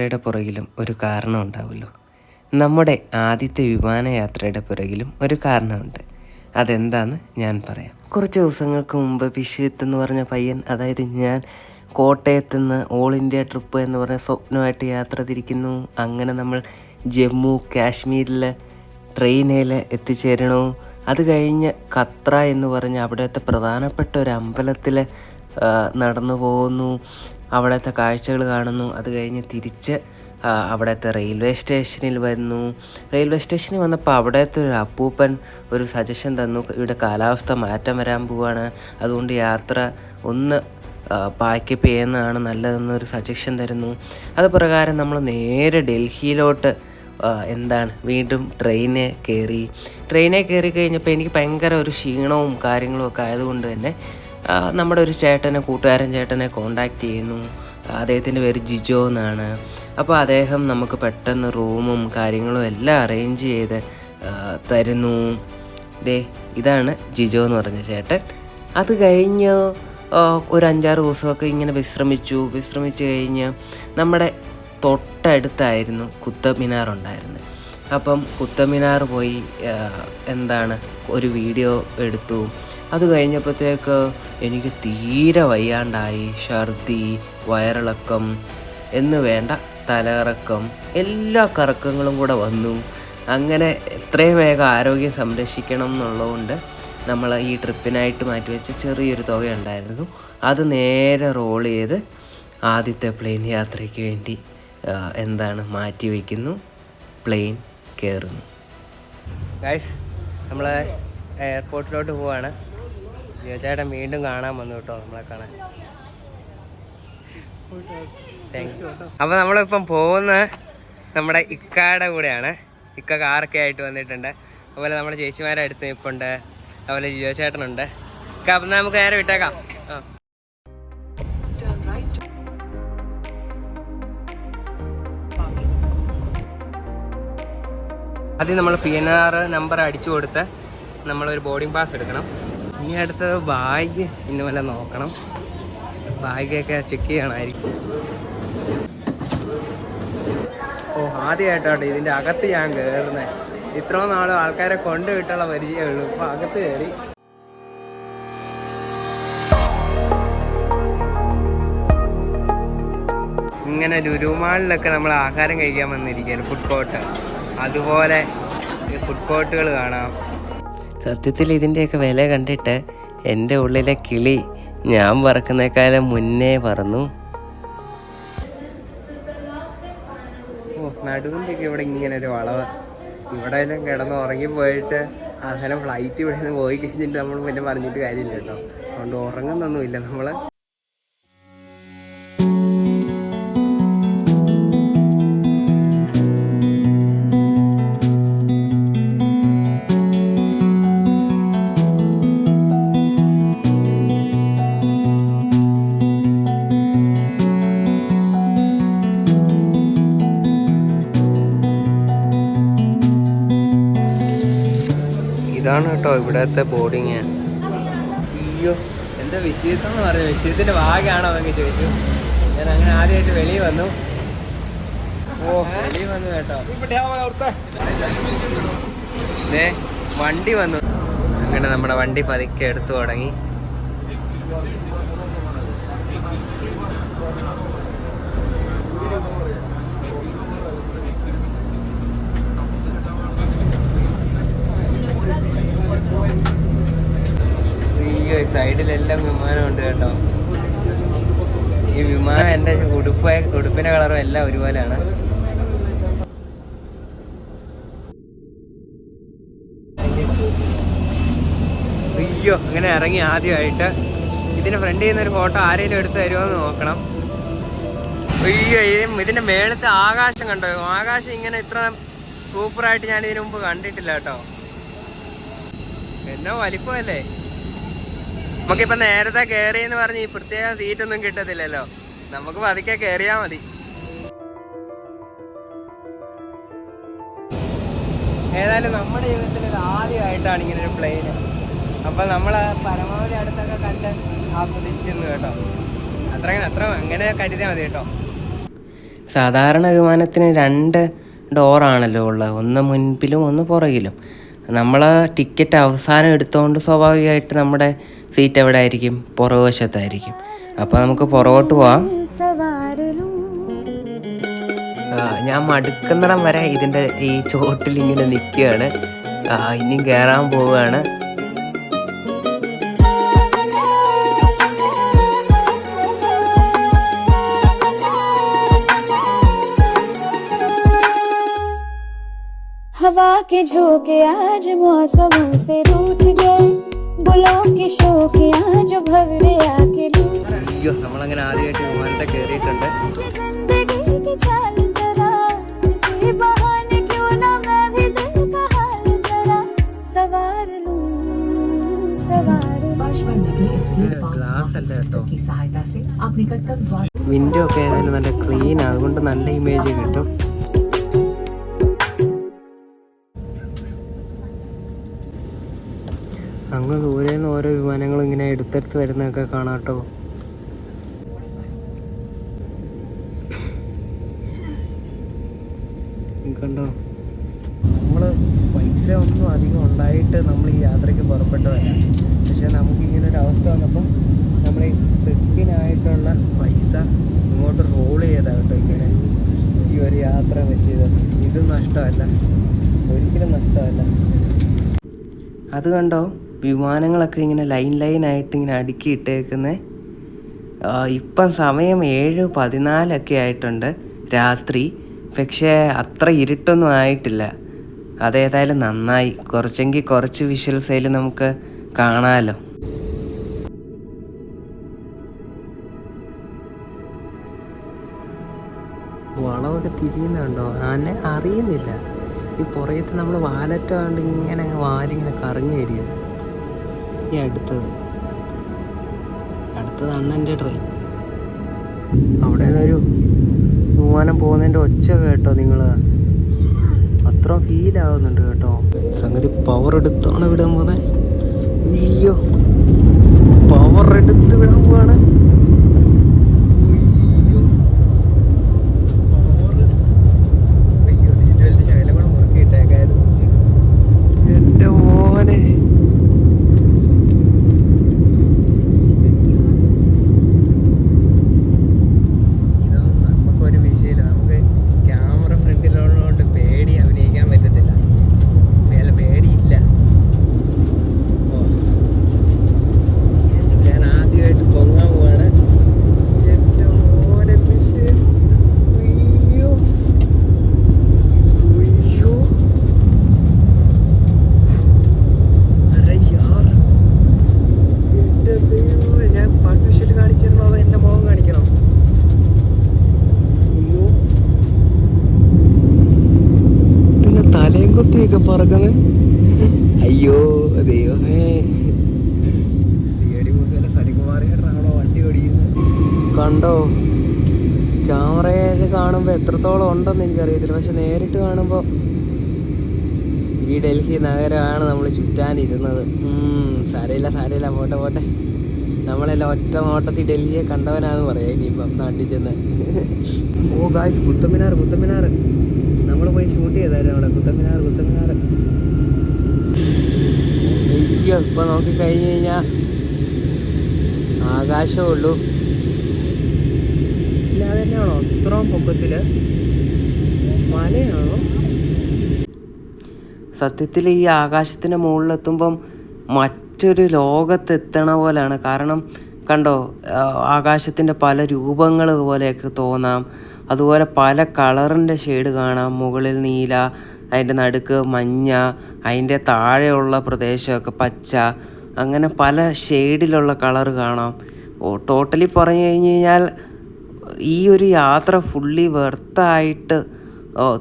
യാത്രയുടെ പുറകിലും ഒരു കാരണം ഉണ്ടാവുമല്ലോ. നമ്മുടെ ആദ്യത്തെ വിമാനയാത്രയുടെ പുറകിലും ഒരു കാരണമുണ്ട്. അതെന്താന്ന് ഞാൻ പറയാം. കുറച്ച് ദിവസങ്ങൾക്ക് മുമ്പ് വിശ്വത്ത് എന്ന് പറഞ്ഞ പയ്യൻ അതായത് ഞാൻ കോട്ടയത്ത് നിന്ന് ഓൾ ഇന്ത്യ ട്രിപ്പ് എന്ന് പറഞ്ഞ സ്വപ്നമായിട്ട് യാത്ര തിരിക്കുന്നു. അങ്ങനെ നമ്മൾ ജമ്മു കാശ്മീരിൽ ട്രെയിനിൽ എത്തിച്ചേരണു. അത് കഴിഞ്ഞ് ഖത്ര എന്ന് പറഞ്ഞ അവിടുത്തെ പ്രധാനപ്പെട്ട ഒരു അമ്പലത്തിൽ നടന്നു പോകുന്നു. അവിടുത്തെ കാഴ്ചകൾ കാണുന്നു. അത് കഴിഞ്ഞ് തിരിച്ച് അവിടുത്തെ റെയിൽവേ സ്റ്റേഷനിൽ വന്നു. റെയിൽവേ സ്റ്റേഷനിൽ വന്നപ്പോൾ അവിടുത്തെ ഒരു അപ്പൂപ്പൻ ഒരു സജഷൻ തന്നു. ഇവിടെ കാലാവസ്ഥ മാറ്റം വരാൻ പോവാണ്. അതുകൊണ്ട് യാത്ര ഒന്ന് പാക്കപ്പ് ചെയ്യുന്നതാണ് നല്ലതെന്നൊരു സജഷൻ തരുന്നു. അത് പ്രകാരം നമ്മൾ നേരെ ഡൽഹിയിലോട്ട് എന്താണ് വീണ്ടും ട്രെയിനെ കയറി. ട്രെയിനെ കയറി കഴിഞ്ഞപ്പോൾ എനിക്ക് ഭയങ്കര ഒരു ക്ഷീണവും കാര്യങ്ങളും ഒക്കെ ആയതുകൊണ്ട് തന്നെ നമ്മുടെ ഒരു ചേട്ടനെ കൂട്ടുകാരൻ ചേട്ടനെ കോണ്ടാക്ട് ചെയ്യുന്നു. അദ്ദേഹത്തിന്റെ പേര് ജിജോ എന്നാണ്. അപ്പോൾ അദ്ദേഹം നമുക്ക് പെട്ടെന്ന് റൂമും കാര്യങ്ങളും എല്ലാം അറേഞ്ച് ചെയ്ത് തരുന്നു. ദേ ഇതാണ് ജിജോ എന്ന് പറഞ്ഞ ചേട്ടൻ. അത് കഴിഞ്ഞ് ഒരു അഞ്ചാറ് ദിവസമൊക്കെ ഇങ്ങനെ വിശ്രമിച്ചു. വിശ്രമിച്ച് കഴിഞ്ഞ് നമ്മുടെ തൊട്ടടുത്തായിരുന്നു കുത്തബ് മിനാർ ഉണ്ടായിരുന്നത് അപ്പം കുത്തമിനാർ പോയി എന്താണ് ഒരു വീഡിയോ എടുത്തു. അത് കഴിഞ്ഞപ്പോഴത്തേക്ക് എനിക്ക് തീരെ വയ്യാണ്ടായി. ഛർദി വയറിളക്കം എന്ന് വേണ്ട തലകറക്കം എല്ലാ കറക്കങ്ങളും കൂടെ വന്നു. അങ്ങനെ എത്രയും വേഗം ആരോഗ്യം സംരക്ഷിക്കണം എന്നുള്ളതുകൊണ്ട് നമ്മൾ ഈ ട്രിപ്പിനായിട്ട് മാറ്റിവെച്ച ചെറിയൊരു തുക ഉണ്ടായിരുന്നു അത് നേരെ റോൾ ചെയ്ത് ആദ്യത്തെ പ്ലെയിൻ യാത്രയ്ക്ക് വേണ്ടി എന്താണ് മാറ്റിവെക്കുന്നു. പ്ലെയിൻ കയറുന്നു. ഗൈസ് നമ്മൾ എയർപോർട്ടിലോട്ട് പോവാണ്. ജിയോചേട്ടൻ വീണ്ടും കാണാൻ വന്നു കേട്ടോ നമ്മളെ കാണാൻ. അപ്പോൾ നമ്മളിപ്പം പോകുന്ന നമ്മുടെ ഇക്കയുടെ കൂടെയാണ്. ഇക്ക കാറൊക്കെ ആയിട്ട് വന്നിട്ടുണ്ട്. അതുപോലെ നമ്മുടെ ചേച്ചിമാരെ അടുത്ത് നിൽപ്പുണ്ട് അതുപോലെ ജിയോ ചേട്ടനുണ്ട് അപ്പം നമുക്ക് നേരെ വിട്ടേക്കാം. ആദ്യം നമ്മൾ പി എൻ ആർ നമ്പർ അടിച്ചു കൊടുത്ത് നമ്മളൊരു ബോർഡിംഗ് പാസ് എടുക്കണം. ഇനി അടുത്തത് ബാഗ് ഇന്ന് വല്ല നോക്കണം ബാഗൊക്കെ ചെക്ക് ചെയ്യണമായിരിക്കും. ഓ ആദ്യമായിട്ടാണ് ഇതിന്റെ അകത്ത് ഞാൻ കയറുന്നത് ഇത്രയും നാളും ആൾക്കാരെ കൊണ്ടുവിട്ടുള്ള പരിചയമുള്ളൂ. ഇപ്പം അകത്ത് കയറി ഇങ്ങനെ ലുരുമാളിലൊക്കെ നമ്മൾ ആഹാരം കഴിക്കാൻ വന്നിരിക്കുകയാണ് ഫുഡ് കോർട്ട് അതുപോലെ ഫുഡ് കോർട്ടുകൾ കാണാം. സത്യത്തിൽ ഇതിന്റെയൊക്കെ വില കണ്ടിട്ട് എന്റെ ഉള്ളിലെ കിളി ഞാൻ പറക്കുന്നേക്കാളും മുന്നേ പറന്നു. ഓ നടുവിന്റെയൊക്കെ ഇവിടെ ഇങ്ങനെ ഒരു വളവ്. ഇവിടെ എല്ലാം കിടന്ന് ഉറങ്ങിപ്പോയിട്ട് അവസാനം ഫ്ലൈറ്റ് ഇവിടെ നിന്ന് പോയി കഴിഞ്ഞിട്ട് നമ്മൾ പിന്നെ പറഞ്ഞിട്ട് കാര്യമില്ല കേട്ടോ. അതുകൊണ്ട് ഉറങ്ങുന്നൊന്നുമില്ല നമ്മൾ ഇതാണ് കേട്ടോ ഇവിടത്തെ ബോർഡിങ്. അയ്യോ എന്താ വിഷയത്തെന്ന് പറഞ്ഞു വിഷയത്തിന്റെ ഭാഗമാണോ എന്നൊക്കെ ചോദിച്ചു. ഞാൻ അങ്ങനെ ആദ്യമായിട്ട് വെളിയിൽ വന്നു. ഓ വെളിയിൽ വന്നു കേട്ടോ. ഏ വണ്ടി വന്നു. അങ്ങനെ നമ്മുടെ വണ്ടി പതുക്കെ എടുത്തു തുടങ്ങി. അയ്യോ സൈഡിലെല്ലാം വിമാനമുണ്ട് കേട്ടോ. ഈ വിമാനം എന്റെ ഉടുപ്പ് ഉടുപ്പിന്റെ കളറും എല്ലാം ഒരുപോലെയാണ്. അയ്യോ അങ്ങനെ ഇറങ്ങി ആദ്യമായിട്ട്. ഇതിന് ഫ്രണ്ട് ചെയ്യുന്ന ഒരു ഫോട്ടോ ആരെങ്കിലും എടുത്ത് തരുമോ എന്ന് നോക്കണം. അയ്യോ ഇതിന്റെ മേളത്തെ ആകാശം കണ്ടോ? ആകാശം ഇങ്ങനെ ഇത്ര സൂപ്പറായിട്ട് ഞാൻ ഇതിനു മുമ്പ് കണ്ടിട്ടില്ല കേട്ടോ. എന്നാ വലിപ്പമല്ലേ? നമുക്കിപ്പോ നേരത്തെ കയറി എന്ന് പറഞ്ഞ് ഈ പ്രത്യേക സീറ്റൊന്നും കിട്ടത്തില്ലല്ലോ. നമുക്ക് പതുക്കെ കയറിയാ മതി. ഏതായാലും നമ്മുടെ ജീവിതത്തിൽ ഇത് ആദ്യമായിട്ടാണ് ഇങ്ങനെ ഒരു പ്ലെയിന് അപ്പൊ നമ്മൾ പരമാവധി അടുത്തൊക്കെ കണ്ട് ആസ്വദിച്ചിരുന്നു കേട്ടോ. അത്ര അത്ര അങ്ങനെ കരുതിയാൽ മതി കേട്ടോ. സാധാരണ വിമാനത്തിന് രണ്ട് ഡോറാണല്ലോ ഉള്ളത്. ഒന്ന് മുൻപിലും ഒന്ന് പുറകിലും. നമ്മൾ ടിക്കറ്റ് അവസാനം എടുത്തുകൊണ്ട് സ്വാഭാവികമായിട്ട് നമ്മുടെ സീറ്റ് എവിടെ ആയിരിക്കും പുറകുവശത്തായിരിക്കും. അപ്പോൾ നമുക്ക് പുറകോട്ട് പോവാം. ഞാൻ മടുക്കുന്നിടം വരെ ഇതിന്റെ ഈ ചോട്ടിൽ ഇങ്ങനെ നിൽക്കുകയാണ് ഇനിയും കയറാൻ പോവുകയാണ്. हवा के झोंके आज मौसमों से रूठ गए बुलों की शोखियां जो भवरे आके लूट അയ്യോ നമ്മളങ്ങനെ ആദ്യമായിട്ട് വിമാനത്തെ കയറിയിട്ടുണ്ട് के जिंदगी की चाल जरा किसी बहाने क्यों ना मैं भी दिल का हाल जरा सवार लूं सवार लूं स्पर्श बनने के लिए ഇത് स्लीप ഗ്ലാസ് അല്ല കേട്ടോ की सहायता से आप निकटतम द्वार വിൻഡോ ഒക്കെ ആയതുകൊണ്ട് നല്ല ക്ലീൻ അതുകൊണ്ട് നല്ല ഇമേജ് കിട്ടും അങ്ങ് ദൂരെ നിന്ന് ഓരോ വിമാനങ്ങളും ഇങ്ങനെ എടുത്തെടുത്ത് വരുന്നതൊക്കെ കാണാട്ടോ കണ്ടോ? നമ്മൾ പൈസ ഒന്നും അധികം ഉണ്ടായിട്ട് നമ്മൾ ഈ യാത്രയ്ക്ക് പുറപ്പെട്ടതല്ല. പക്ഷേ നമുക്ക് ഇങ്ങനെ ഒരു അവസ്ഥ വന്നപ്പോൾ നമ്മൾ ഈ ട്രിപ്പിനായിട്ടുള്ള പൈസ ഇങ്ങോട്ട് റോൾ ചെയ്താൽ കേട്ടോ ഇങ്ങനെ ഈ ഒരു യാത്ര പറ്റിയത്. ഇത് നഷ്ടമല്ല. ഒരിക്കലും നഷ്ടമല്ല. അത് കണ്ടോ? വിമാനങ്ങളൊക്കെ ഇങ്ങനെ ലൈൻ ലൈനായിട്ട് ഇങ്ങനെ അടുക്കി ഇട്ടേക്കുന്നത് ഇപ്പം സമയം ഏഴ് പതിനാലൊക്കെ ആയിട്ടുണ്ട് രാത്രി. പക്ഷേ അത്ര ഇരുട്ടൊന്നും ആയിട്ടില്ല. അതേതായാലും നന്നായി. കുറച്ചെങ്കിൽ കുറച്ച് വിഷ്വൽസ് അതിൽ നമുക്ക് കാണാമല്ലോ വളവൊക്കെ തിരിയുന്നുണ്ടോ ആനെ അറിയുന്നില്ല. ഈ പുറയത്ത് നമ്മൾ വാലറ്റ് കൊണ്ട് ഇങ്ങനെ വാലിങ്ങനെ കറങ്ങി വരിക. ഈ അടുത്തത് അടുത്തതാണ് എന്റെ ട്രെയിൻ. അവിടെ ഒരു വിമാനം പോകുന്നതിന്റെ ഒച്ച കേട്ടോ നിങ്ങൾ അത്ര ഫീൽ ആവുന്നുണ്ട് കേട്ടോ. സംഗതി പവർ എടുത്താണ് വിടാൻ പോകുന്നത് അയ്യോ പവർ എടുത്ത് വിടാൻ പോവാണ് അയ്യോ. power. അയ്യോ, seat belt ശകലം കൂടെ മുറുക്കിയിട്ടേക്കായിരുന്നു. എന്റെ മോനെ ഇതൊന്നും നമുക്കൊരു വിഷയമില്ല നമുക്ക് ക്യാമറ ഫ്രണ്ടിലുള്ളതുകൊണ്ട് പേടി അഭിനയിക്കാൻ പറ്റത്തില്ല വേല പേടിയില്ല ഓ. ഞാൻ ആദ്യമായിട്ട് പൊങ്ങാൻ പോവാണ് എന്റെ മോനെ വിഷയം അയ്യോ അയ്യോ അരെ യാർ എന്റെ ദൈവമേ ഞാൻ പാട്ട് വിഷയിൽ കാണിച്ചിരുന്നോ അതോ എന്റെ മുഖം കാണിക്കണം അയ്യോ പിന്നെ കുത്തിയൊക്കെ പറക്കുന്നത് അയ്യോ ദൈവമേ. കണ്ടോ? ക്യാമറയൊക്കെ കാണുമ്പോൾ എത്രത്തോളം ഉണ്ടെന്ന് എനിക്കറിയത്തില്ല. പക്ഷെ നേരിട്ട് കാണുമ്പോൾ ഈ ഡൽഹി നഗരമാണ് നമ്മൾ ചുറ്റാനിരുന്നത്. ഉം, സാരയില്ല സാരമില്ല. പോട്ടെ പോട്ടെ. നമ്മളെല്ലാം ഒറ്റ നോട്ടത്തിൽ ഡൽഹിയെ കണ്ടവനാന്ന് പറയാം. ഇനിയിപ്പം നാട്ടിൽ ചെന്ന്. ഓ ഗായ്സ് കുത്തമിനാർ കുത്തമിനാർ നമ്മൾ പോയി ഷൂട്ട് ചെയ്തായിരുന്നു അവിടെ കുത്തമിനാർ കുത്തമിനാർ അയ്യോ ഇപ്പൊ നോക്കി കഴിഞ്ഞു കഴിഞ്ഞാ ആകാശമേ ഉള്ളൂ. ഇല്ല അതന്നെയാണോ ഇത്രയും പൊക്കത്തിൽ? മലയാണോ? സത്യത്തിൽ ഈ ആകാശത്തിന്റെ മുകളിലെത്തുമ്പം മറ്റൊരു ലോകത്തെത്തണ പോലെയാണ്. കാരണം കണ്ടോ ആകാശത്തിന്റെ പല രൂപങ്ങൾ പോലെയൊക്കെ തോന്നാം. അതുപോലെ പല കളറിന്റെ ഷെയ്ഡ് കാണാം. മുകളിൽ നീല അതിന്റെ നടുക്ക് മഞ്ഞ അതിന്റെ താഴെയുള്ള പ്രദേശമൊക്കെ പച്ച. അങ്ങനെ പല ഷെയ്ഡിലുള്ള കളർ കാണാം. ഓ ടോട്ടലി പറഞ്ഞു കഴിഞ്ഞ് കഴിഞ്ഞാൽ ഈ ഒരു യാത്ര ഫുള്ളി വെർത്തായിട്ട്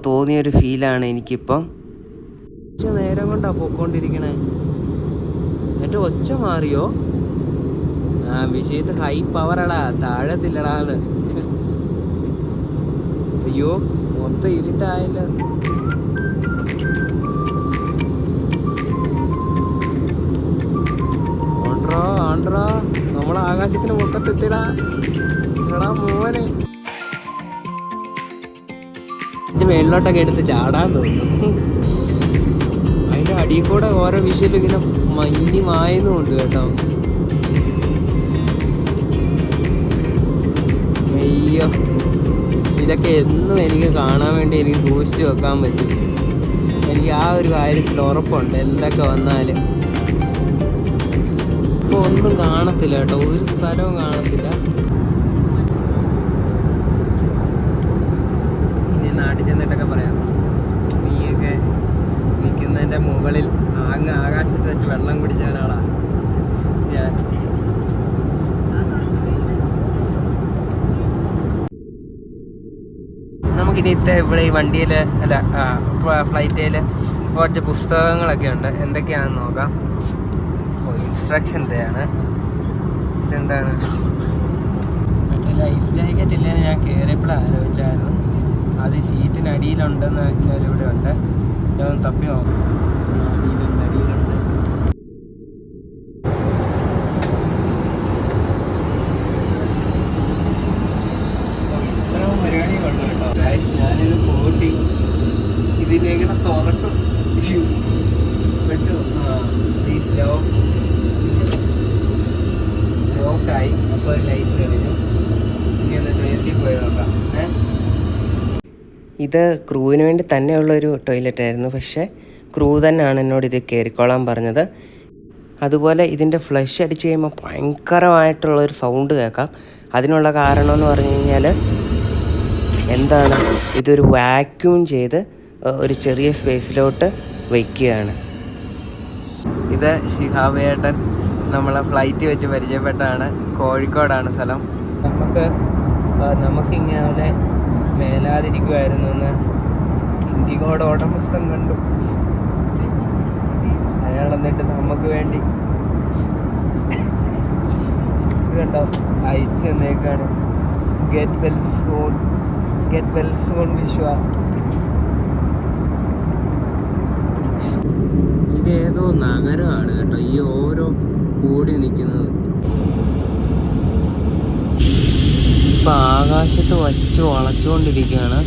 തോന്നിയൊരു ഫീലാണ് എനിക്കിപ്പം. കുറച്ച് നേരം കൊണ്ടാ പോയിക്കൊണ്ടിരിക്കണേ. എന്റെ ഒച്ച മാറിയോ? ആ വിഷയത്ത് ഹൈ പവറടാ താഴത്തില്ലടാന്ന് അയ്യോ മൊത്തം ഇരുട്ടായല്ലോ. ഓൺട്രോ ആണ്ട്രാ നമ്മൾ ആകാശത്തിന് മുട്ടത്തെത്തിടാ എടാ മോനെ. മേളിലോട്ടൊക്കെ എടുത്ത് ചാടാൻ തോന്നുന്നു. അതിന്റെ അടിയിൽ കൂടെ ഓരോ വിഷയത്തിൽ ഇങ്ങനെ മഞ്ഞി മായുന്നുണ്ട് കേട്ടോ. ഇതൊക്കെ എന്നും എനിക്ക് കാണാൻ വേണ്ടി എനിക്ക് സൂക്ഷിച്ചു വെക്കാൻ പറ്റും. എനിക്ക് ആ ഒരു കാര്യത്തിൽ ഉറപ്പുണ്ട് എന്തൊക്കെ വന്നാലും. ഇപ്പോൾ ഒന്നും കാണത്തില്ല കേട്ടോ ഒരു സ്ഥലവും കാണത്തില്ല. ഇനി നാട്ടിൽ ചെന്നിട്ടൊക്കെ പറയാം. നീയൊക്കെ നിൽക്കുന്നതിന്റെ മുകളിൽ അങ്ങ് ആകാശത്ത് വെച്ച് വെള്ളം കുടിച്ച ഒരാളാണ് ഞാൻ. നമുക്കിനി ഇവിടെ ഈ വണ്ടിയിൽ അല്ല ഫ്ലൈറ്റിൽ കുറച്ച് പുസ്തകങ്ങളൊക്കെ ഉണ്ട് എന്തൊക്കെയാണെന്ന് നോക്കാം. ഇൻസ്ട്രക്ഷന്റെ ആണ്. ഇതെന്താണ്? മറ്റേ ലൈഫ് ജാക്കറ്റ് ഇല്ല? ഞാൻ കയറിയപ്പോഴും ആലോചിച്ചായിരുന്നു. അത് സീറ്റിനടിയിലുണ്ടെന്ന് ഇവിടെ ഉണ്ട്. ഇതൊന്ന് തപ്പി നോക്കാം ആ, അടിയിലുണ്ട് അടിയിലുണ്ട് ഇത്രയും പരിപാടികളുണ്ട് കേട്ടോ Guys, ഞാനിത് കൂട്ടി ഇതിലേക്ക് തുറക്കും ശ്ശു. പെട്ടു ആ പ്ലീസ് ലോക്ക് ലോക്കായി അപ്പോൾ ലൈറ്റ് കഴിഞ്ഞു ഇനി ഒന്ന് ടോയ്ലറ്റിൽ പോയി നോക്കാം ഏ ഇത് ക്രൂവിന് വേണ്ടി തന്നെയുള്ളൊരു ടോയ്ലറ്റ് ആയിരുന്നു പക്ഷേ ക്രൂ തന്നെയാണ് എന്നോട് ഇത് കയറിക്കോളാൻ പറഞ്ഞത്. അതുപോലെ ഇതിന്റെ ഫ്ലഷ് അടിച്ച് കഴിയുമ്പോൾ ഭയങ്കരമായിട്ടുള്ളൊരു സൗണ്ട് കേൾക്കാം. അതിനുള്ള കാരണം എന്ന് പറഞ്ഞു കഴിഞ്ഞാൽ എന്താണ്? ഇതൊരു വാക്യൂം ചെയ്ത് ഒരു ചെറിയ സ്പേസിലോട്ട് വയ്ക്കുകയാണ്. ഇത് ഷിഹാബേട്ടൻ നമ്മളെ ഫ്ലൈറ്റ് വെച്ച് പരിചയപ്പെട്ടാണ് കോഴിക്കോടാണ് സ്ഥലം. നമുക്ക് നമുക്കിങ്ങനെ മേലാതിരിക്കുമായിരുന്നു എന്ന് ഇൻഡിഗോയുടെ ഉടമസ്ഥൻ കണ്ടു. അയാൾ എന്നിട്ട് നമുക്ക് വേണ്ടി കണ്ടോ? അയച്ചു തന്നേക്കാണ് get well soon get well soon Vishwa. ഇത് ഏതോ നഗരമാണ് കേട്ടോ. ഈ ഓരോ കൂടി നിൽക്കുന്നത്. ഇപ്പൊ ആകാശത്ത് വച്ച് വളച്ചുകൊണ്ടിരിക്കുകയാണ്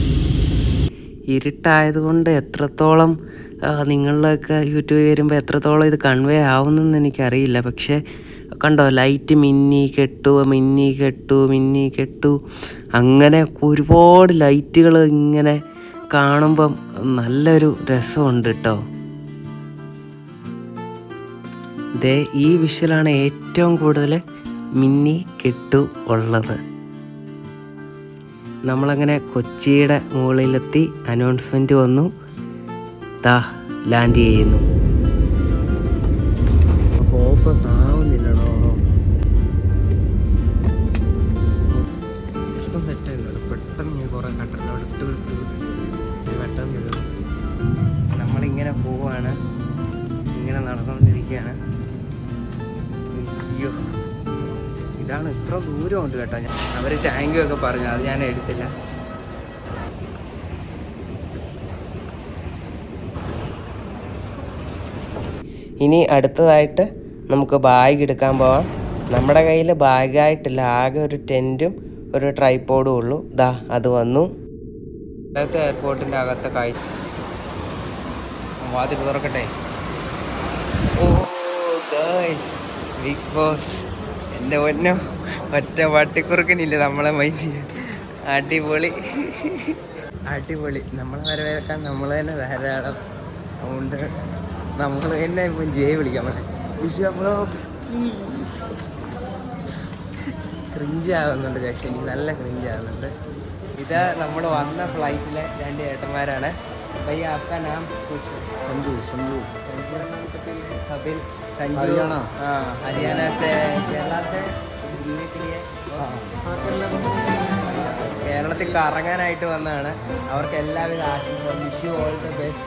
ഇരുട്ടായതുകൊണ്ട് എത്രത്തോളം നിങ്ങളിലൊക്കെ യൂട്യൂബ് വരുമ്പോൾ എത്രത്തോളം ഇത് കൺവേ ആവുന്നെന്ന് എനിക്കറിയില്ല. പക്ഷേ കണ്ടോ ലൈറ്റ് മിന്നി കെട്ടു മിന്നി കെട്ടു മിന്നി കെട്ടു. അങ്ങനെ ഒരുപാട് ലൈറ്റുകൾ ഇങ്ങനെ കാണുമ്പം നല്ലൊരു രസമുണ്ട് കേട്ടോ ദേ ഈ വിഷയിലാണ് ഏറ്റവും കൂടുതൽ മിന്നി കെട്ടു ഉള്ളത്. നമ്മളങ്ങനെ കൊച്ചിയുടെ മുകളിലെത്തി അനൗൺസ്മെന്റ് വന്നു. താ ലാൻഡ് ചെയ്യുന്നു. ഫോക്കസ് ആവുന്നില്ലടോ ദൂരമുണ്ട് കേട്ടോ ഞാൻ. അവർ ടാങ്ക് ഒക്കെ പറഞ്ഞു. അത് ഞാൻ എടുത്തില്ല. ഇനി അടുത്തതായിട്ട് നമുക്ക് ബാഗ് എടുക്കാൻ പോവാം. നമ്മുടെ കയ്യിൽ ബാഗായിട്ടില്ല ആകെ ഒരു ടെന്റും ഒരു ട്രൈപ്പോഡും ഉള്ളൂ. ദാ അത് വന്നു. ഇന്നത്തെ എയർപോർട്ടിന്റെ അകത്തെ കാഴ്ച വാതിൽ തുറക്കട്ടെ? ഓ ബിഗ് ബോസ് എന്റെ ഒന്നോ ഒറ്റ വട്ടിക്കുറുക്കിനില്ല നമ്മളെ മൈൻഡ്. ചെയ്യാൻ അടിപൊളി. അടിപൊളി. നമ്മളെ വരവേൽക്കാൻ നമ്മൾ തന്നെ ധാരാളം അതുകൊണ്ട് നമ്മൾ തന്നെ ഇപ്പം ജയ വിളിക്കാം. ക്രിഞ്ച് ആവുന്നുണ്ട് പക്ഷെ എനിക്ക് നല്ല ക്രിഞ്ച് ആവുന്നുണ്ട് ഇത് നമ്മൾ വന്ന ഫ്ലൈറ്റിലെ രണ്ട് ഏട്ടന്മാരാണ്. भाई आपका नाम कुछ संजू संजू संजू कपिल संजू हरियाणा ഹരിയാനത്തെ കേരളത്തെ घूमने के लिए കേരളത്തിൽ കറങ്ങാനായിട്ട് വന്നതാണ് അവർക്ക് എല്ലാവിധ ആശംസകളും wish you all the best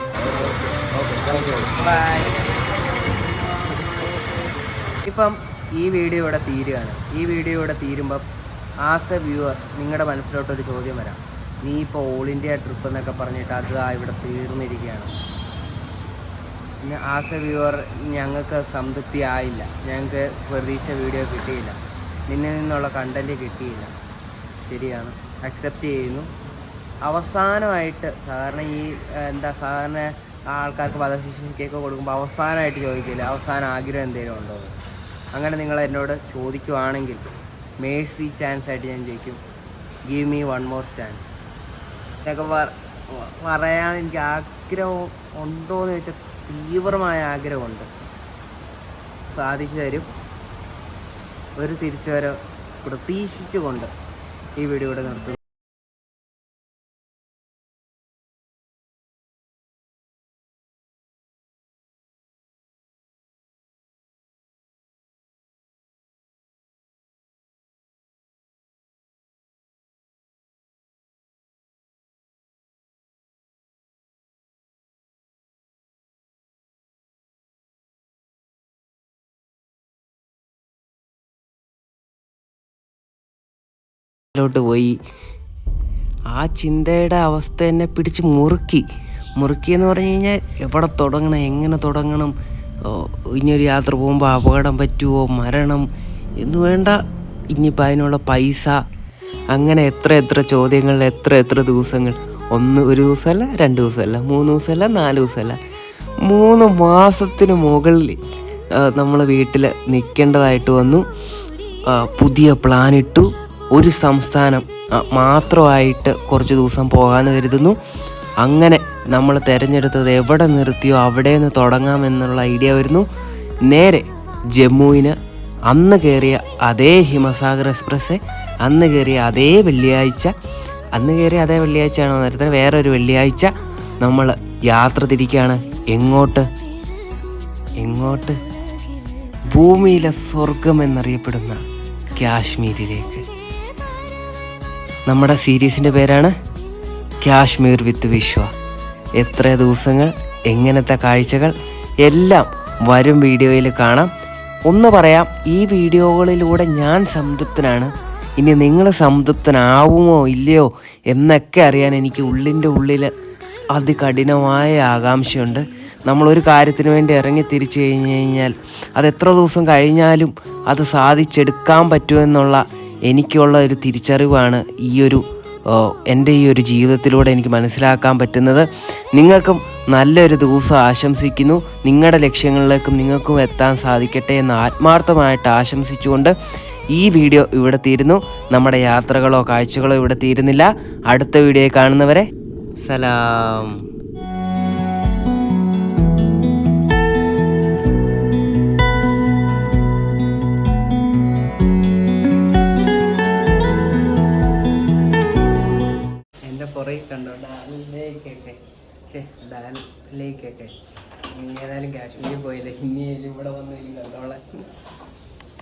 bye ഇപ്പം ഈ വീഡിയോ ഇവിടെ തീരുകയാണ് ഈ വീഡിയോ ഇവിടെ തീരുമ്പം ആസ് എ വ്യൂവർ നിങ്ങളുടെ മനസ്സിലോട്ടൊരു ചോദ്യം വരാം നീ ഇപ്പോൾ ഓൾ ഇന്ത്യ ട്രിപ്പ് എന്നൊക്കെ പറഞ്ഞിട്ട് അത് ആ ഇവിടെ തീർന്നിരിക്കുകയാണ് ആസ് എ വ്യൂവർ ഞങ്ങൾക്ക് സംതൃപ്തി ആയില്ല ഞങ്ങൾക്ക് പ്രതീക്ഷ വീഡിയോ കിട്ടിയില്ല നിന്നിൽ നിന്നുള്ള കണ്ടന്റ് കിട്ടിയില്ല. ശരിയാണ്. അക്സെപ്റ്റ് ചെയ്യുന്നു. അവസാനമായിട്ട് സാധാരണ ഈ എന്താ സാധാരണ ആൾക്കാർക്ക് വധശിക്ഷയ്ക്കൊക്കെ കൊടുക്കുമ്പോൾ അവസാനമായിട്ട് ചോദിക്കില്ല അവസാന ആഗ്രഹം എന്തെങ്കിലും ഉണ്ടോ അങ്ങനെ നിങ്ങൾ എന്നോട് ചോദിക്കുവാണെങ്കിൽ മേഴ്സി ചാൻസ് ആയിട്ട് ഞാൻ ചോദിക്കും. Give me one more chance ഇതൊക്കെ പറയാൻ എനിക്ക് ആഗ്രഹം ഉണ്ടോ എന്ന് ചോദിച്ചാൽ തീവ്രമായ ആഗ്രഹമുണ്ട്. സാധിച്ചു തരും. ഒരു തിരിച്ചുവരവ് പ്രതീക്ഷിച്ചുകൊണ്ട് ഈ വീഡിയോ ഇവിടെ നിർത്തുന്നു ോട്ട് പോയി. ആ ചിന്തയുടെ അവസ്ഥ എന്നെ പിടിച്ച് മുറുക്കി. മുറുക്കി എന്ന് പറഞ്ഞു കഴിഞ്ഞാൽ എവിടെ തുടങ്ങണം എങ്ങനെ തുടങ്ങണം ഇനിയൊരു യാത്ര പോകുമ്പോൾ അപകടം പറ്റുമോ മരണം എന്ന് വേണ്ട. ഇനിയിപ്പോൾ അതിനുള്ള പൈസ അങ്ങനെ എത്ര എത്ര ചോദ്യങ്ങൾ എത്ര എത്ര ദിവസങ്ങൾ. ഒന്ന് ഒരു ദിവസമല്ല രണ്ട് ദിവസമല്ല മൂന്ന് ദിവസമല്ല നാല് ദിവസമല്ല. മൂന്ന് മാസത്തിന് മുകളിൽ നമ്മൾ വീട്ടിൽ നിൽക്കേണ്ടതായിട്ട് വന്നു. പുതിയ പ്ലാൻ ഇട്ടു. ഒരു സംസ്ഥാനം മാത്രമായിട്ട് കുറച്ച് ദിവസം പോകാമെന്ന് കരുതുന്നു. അങ്ങനെ നമ്മൾ തിരഞ്ഞെടുത്തത് എവിടെ നിർത്തിയോ അവിടെ നിന്ന് തുടങ്ങാമെന്നുള്ള ഐഡിയ വരുന്നു. നേരെ ജമ്മുവിന് അന്ന് കയറിയ അതേ ഹിമസാഗർ എക്സ്പ്രസ് അന്ന് കയറിയ അതേ വെള്ളിയാഴ്ച. അന്ന് കയറിയ അതേ വെള്ളിയാഴ്ചയാണോ നേരത്തെ? വേറൊരു വെള്ളിയാഴ്ച നമ്മൾ യാത്ര തിരിക്കുകയാണ് എങ്ങോട്ട്? എങ്ങോട്ട്? ഭൂമിയിലെ സ്വർഗം എന്നറിയപ്പെടുന്ന കാശ്മീരിലേക്ക്. നമ്മുടെ സീരീസിന്റെ പേരാണ് കാശ്മീർ വിത്ത് വിശ്വ. എത്ര ദിവസങ്ങൾ എങ്ങനത്തെ കാഴ്ചകൾ എല്ലാം വരും വീഡിയോയിൽ കാണാം. ഒന്ന് പറയാം ഈ വീഡിയോകളിലൂടെ ഞാൻ സംതൃപ്തനാണ്. ഇനി നിങ്ങൾ സംതൃപ്തനാവുമോ ഇല്ലയോ എന്നൊക്കെ അറിയാൻ എനിക്ക് ഉള്ളിന്റെ ഉള്ളിൽ അതികഠിനമായ ആകാംക്ഷയുണ്ട്. നമ്മളൊരു കാര്യത്തിന് വേണ്ടി ഇറങ്ങി തിരിച്ചു കഴിഞ്ഞ് കഴിഞ്ഞാൽ അത് എത്ര ദിവസം കഴിഞ്ഞാലും അത് സാധിച്ചെടുക്കാൻ പറ്റുമെന്നുള്ള എനിക്കുള്ള ഒരു തിരിച്ചറിവാണ് ഈ ഒരു എന്റെ ഈ ഒരു ജീവിതത്തിലൂടെ എനിക്ക് മനസ്സിലാക്കാൻ പറ്റുന്നത്. നിങ്ങൾക്കും നല്ലൊരു ദിവസം ആശംസിക്കുന്നു. നിങ്ങളുടെ ലക്ഷ്യങ്ങളിലേക്കും നിങ്ങൾക്കും എത്താൻ സാധിക്കട്ടെ എന്ന് ആത്മാർത്ഥമായിട്ട് ആശംസിച്ചുകൊണ്ട് ഈ വീഡിയോ ഇവിടെ തീരുന്നു. നമ്മുടെ യാത്രകളോ കാഴ്ചകളോ ഇവിടെ തീരുന്നില്ല. അടുത്ത വീഡിയോ കാണുന്നവരെ സലാം. ഏതായാലും കാശ്മീരിൽ പോയില്ലേ ഇനി ഇവിടെ വന്നില്ല കണ്ടോളെ